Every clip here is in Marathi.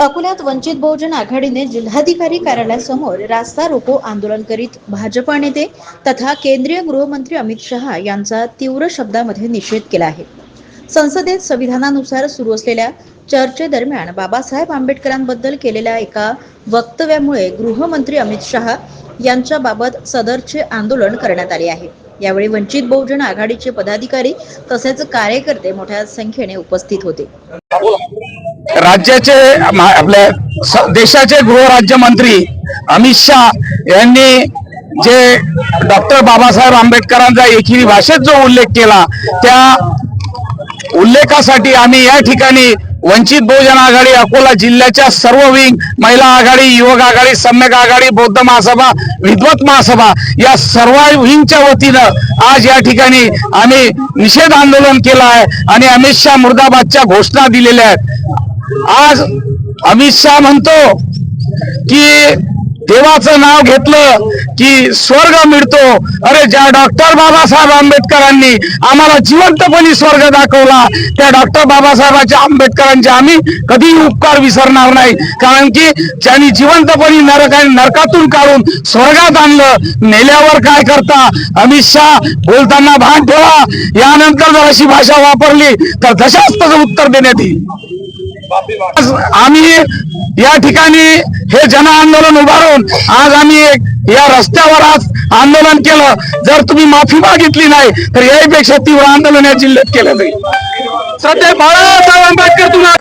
अकोल्यात वंचित बहुजन आघाडीने जिल्हाधिकारी कार्यालयासमोर रास्ता रोको आंदोलन करीत भाजपा नेते तथा केंद्रीय गृहमंत्री अमित शहा यांचा तीव्र शब्दामध्ये निषेध केला आहे. संसदेत संविधानानुसार सुरू असलेल्या चर्चेदरम्यान बाबासाहेब आंबेडकरांबद्दल केलेल्या एका वक्तव्यामुळे गृहमंत्री अमित शहा यांच्या बाबत सदरचे आंदोलन करण्यात आले आहे. यावेळी वंचित बहुजन आघाडीचे पदाधिकारी तसेच कार्यकर्ते मोठ्या संख्येने उपस्थित होते. राज्याचे आपले आपल्या देशाचे गृहराज्यमंत्री अमित शहा यांनी जे डॉक्टर बाबासाहेब आंबेडकरांचा एकेरी भाषेत जो उल्लेख केला त्या उल्लेखासाठी आम्ही या ठिकाणी वंचित बहुजन आघाडी अकोला जिल्ह्याच्या सर्व विंग महिला आघाडी युवक आघाडी सम्यक आघाडी बौद्ध महासभा विद्वत महासभा या सर्व विंगच्या वतीनं आज या ठिकाणी आम्ही निषेध आंदोलन केलं आहे आणि अमित शहा मुर्दाबादच्या घोषणा दिलेल्या आहेत. आज अमित शाह म्हणतो की देवाचं नाव घेतलं की स्वर्ग मिळतो. अरे ज्या डॉक्टर बाबासाहेब आंबेडकरांनी आम्हाला जिवंतपणी स्वर्ग दाखवला त्या डॉक्टर बाबासाहेबांच्या आंबेडकरांचे आम्ही कधीही उपकार विसरणार नाही. कारण की ज्यांनी जिवंतपणी नरक नरकातून काढून स्वर्गात आणलं नेल्यावर काय करता? अमित शहा बोलताना भान ठेवा. यानंतर जर अशी भाषा वापरली तर तशाच उत्तर देण्यात येईल. आम्ही या ठिकाणी हे जन आंदोलन उभारून आज आम्ही या रस्त्यावर आज आंदोलन केलं. जर तुम्ही माफी मागितली नाही तर यापेक्षा तीव्र आंदोलन या जिल्ह्यात केलं जाईल. सध्या बाळासाहेब आंबेडकर तुला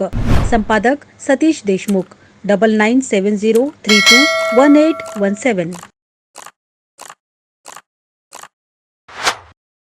संपादक Satish Deshmukh double nine seven zero three two one eight one seven